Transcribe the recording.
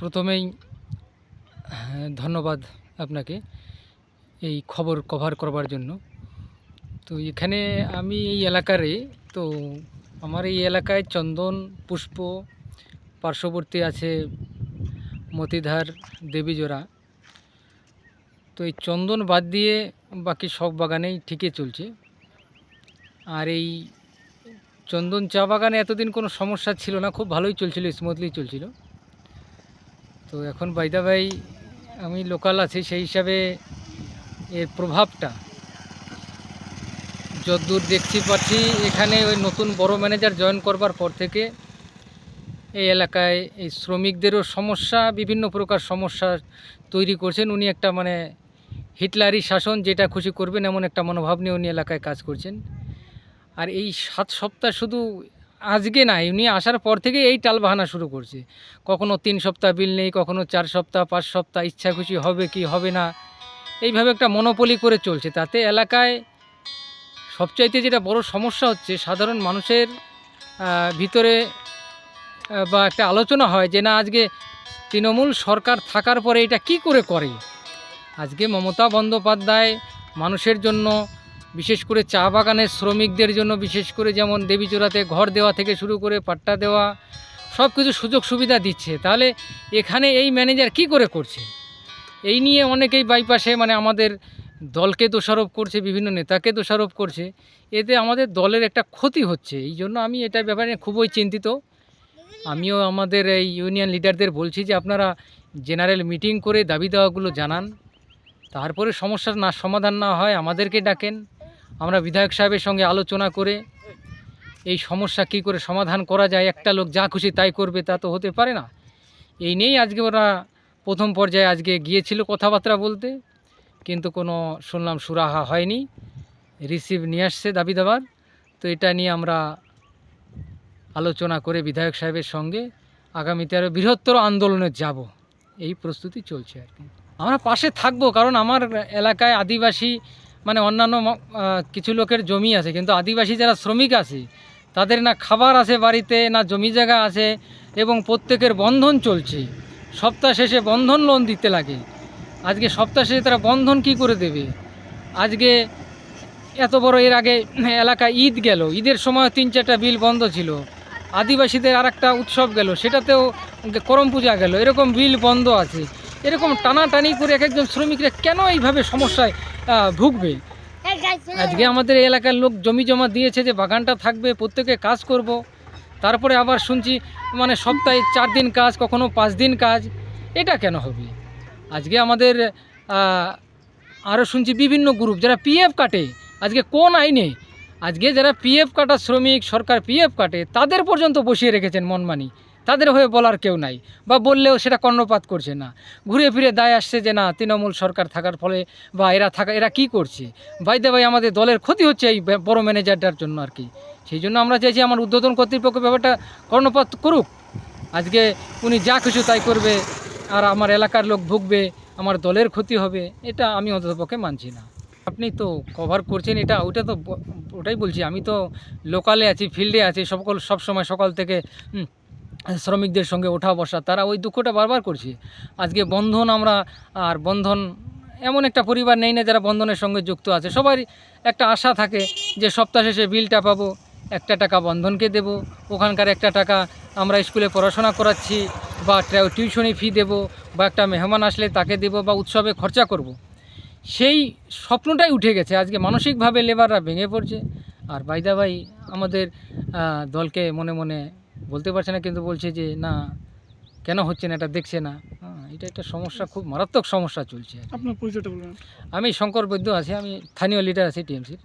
প্রথমেই হ্যাঁ, ধন্যবাদ আপনাকে এই খবর কভার করবার জন্য। তো এখানে আমি এই এলাকারে তো আমার এই এলাকায় চন্দন পুষ্প পার্শ্ববর্তী আছে মতিধার দেবীজোড়া। তো এই চন্দন বাদ দিয়ে বাকি সব বাগানেই ঠিকই চলছে। আর এই চন্দন চা বাগানে এতদিন কোনো সমস্যা ছিল না খুব ভালোই চলছিল স্মুথলি চলছিল। তো এখন বাইদা ভাই আমি লোকাল আছি, সেই হিসাবে এর প্রভাবটা যতদূর দেখছি পাচ্ছি, এখানে ওই নতুন বড় ম্যানেজার জয়েন করবার পর থেকে এই এলাকায় এই শ্রমিকদেরও সমস্যা, বিভিন্ন প্রকার সমস্যা তৈরি করছেন। উনি একটা মানে হিটলারি শাসন যেটা খুশি করবেন এমন একটা মনোভাব নিয়ে উনি এলাকায় কাজ করছেন। আর এই সাত সপ্তাহ শুধু আজকে না উনি আসার পর থেকে এই টালবাহানা শুরু করছে। কখনো তিন সপ্তাহ বিল নেই, কখনো চার সপ্তাহ, পাঁচ সপ্তাহ, ইচ্ছা খুশি হবে কি হবে না। এইভাবে একটা মনোপলি করে চলছে। তাতে এলাকায় সবচাইতে যেটা বড় সমস্যা হচ্ছে, সাধারণ মানুষের ভিতরে বা একটা আলোচনা হয় যে না, আজকে তৃণমূল সরকার থাকার পরে এটা কি করে করে? আজকে মমতা বন্দ্যোপাধ্যায় মানুষের জন্য বিশেষ করে চা বাগানের শ্রমিকদের জন্য, বিশেষ করে যেমন দেবীচূড়াতে ঘর দেওয়া থেকে শুরু করে পাট্টা দেওয়া, সব কিছু সুযোগ সুবিধা দিচ্ছে। তাহলে এখানে এই ম্যানেজার কি করে করছে? এই নিয়ে অনেকেই বাইপাসে মানে আমাদের দলকে দোষারোপ করছে, বিভিন্ন নেতাকে দোষারোপ করছে। এতে আমাদের দলের একটা ক্ষতি হচ্ছে। এই জন্য আমি এটা ব্যাপারে খুবই চিন্তিত। আমিও আমাদের এই ইউনিয়ন লিডারদের বলছি যে, আপনারা জেনারেল মিটিং করে দাবি দেওয়াগুলো জানান। তারপরে সমস্যার না, সমাধান না হয় আমাদেরকে ডাকেন। আমরা বিধায়ক সাহেবের সঙ্গে আলোচনা করে এই সমস্যা কী করে সমাধান করা যায়, একটা লোক যা খুশি তাই করবে, তা তো হতে পারে না। এই নিয়েই আজকে ওরা প্রথম পর্যায়ে আজকে গিয়েছিল কথাবার্তা বলতে, কিন্তু কোনো শুনলাম সুরাহা হয়নি। রিসিভ নিয়ে আসছে দাবি দাবার। তো এটা নিয়ে আমরা আলোচনা করে বিধায়ক সাহেবের সঙ্গে আগামীতে আরও বৃহত্তর আন্দোলনে যাব। এই প্রস্তুতি চলছে আর কি। আমরা পাশে থাকব, কারণ আমার এলাকায় আদিবাসী মানে অন্যান্য কিছু লোকের জমি আছে, কিন্তু আদিবাসী যারা শ্রমিক আছে, তাদের না খাবার আছে বাড়িতে, না জমি জায়গা আছে, এবং প্রত্যেকের বন্ধন চলছে। সপ্তাহ শেষে বন্ধন লোন দিতে লাগে। আজকে সপ্তাহ শেষে তারা বন্ধন কি করে দেবে? আজকে এত বড় এর আগে এলাকা ঈদ গেল। ঈদের সময় তিন চারটা বিল বন্ধ ছিল। আদিবাসীদের আর একটা উৎসব গেল। সেটাতেও করম পূজা গেল। এরকম বিল বন্ধ আছে। এরকম টানাটানি করে এক একজন শ্রমিকরা কেন এইভাবে সমস্যায় ভুগবে? আজকে আমাদের এলাকার লোক জমি জমা দিয়েছে যে বাগানটা থাকবে, প্রত্যেকে কাজ করব। তারপরে আবার শুনছি মানে সপ্তাহে চার দিন কাজ, কখনো পাঁচ দিন কাজ। এটা কেন হবে? আজকে আমাদের আরও শুনছি বিভিন্ন গ্রুপ যারা পিএফ কাটে, আজকে কোন আইনে? আজকে যারা পিএফ কাটা শ্রমিক, সরকার পিএফ কাটে, তাদের পর্যন্ত বসিয়ে রেখেছেন মনমানি। তাদের হয়ে বলার কেউ নাই বা বললেও সেটা কর্ণপাত করছে না। ঘুরে ফিরে দায় আসছে যে, না, তৃণমূল সরকার থাকার ফলে বা এরা থাকা, এরা কি করছে? বাইদে ভাই আমাদের দলের ক্ষতি হচ্ছে এই বড় ম্যানেজারটার জন্য আর কি। সেই জন্য আমরা চাইছি আমার উদ্বোধন কর্তৃপক্ষ ব্যাপারটা কর্ণপাত করুক। আজকে উনি যা কিছু তাই করবে, আর আমার এলাকার লোক ভুগবে, আমার দলের ক্ষতি হবে, এটা আমি অন্ততপক্ষে মানছি না। আপনি তো কভার করছেন এটা ওটা তো ওটাই বলছি। আমি তো লোকালে আছি ফিল্ডে আছি সকল সব সময় সকাল থেকে শ্রমিকদের সঙ্গে ওঠা বসা, তারা ওই দুঃখটা বারবার করছে। আজকে বন্ধন আমরা, আর বন্ধন এমন একটা পরিবার নেই না যারা বন্ধনের সঙ্গে যুক্ত আছে। সবারই একটা আশা থাকে যে সপ্তাহ শেষে বিলটা পাবো, একটা টাকা বন্ধনকে দেব। ওখানকার একটা টাকা আমরা স্কুলে পড়াশোনা করাচ্ছি, বা টিউশনি ফি দেব, বা একটা মেহমান আসলে তাকে দেব, বা উৎসবে খরচা করব। সেই স্বপ্নটাই উঠে গেছে। আজকে মানসিকভাবে লেবাররা ভেঙে পড়ছে। আর বাইদা ভাই আমাদের দলকে মনে মনে বলতে পারছে না কিন্তু বলছে যে না কেন হচ্ছে না এটা দেখছে না। হ্যাঁ, এটা একটা সমস্যা খুব মারাত্মক সমস্যা চলছে আপনার পরিচয়টা আমি শঙ্কর বৈদ্য আছি আমি স্থানীয় লিডার আছি টিএমসির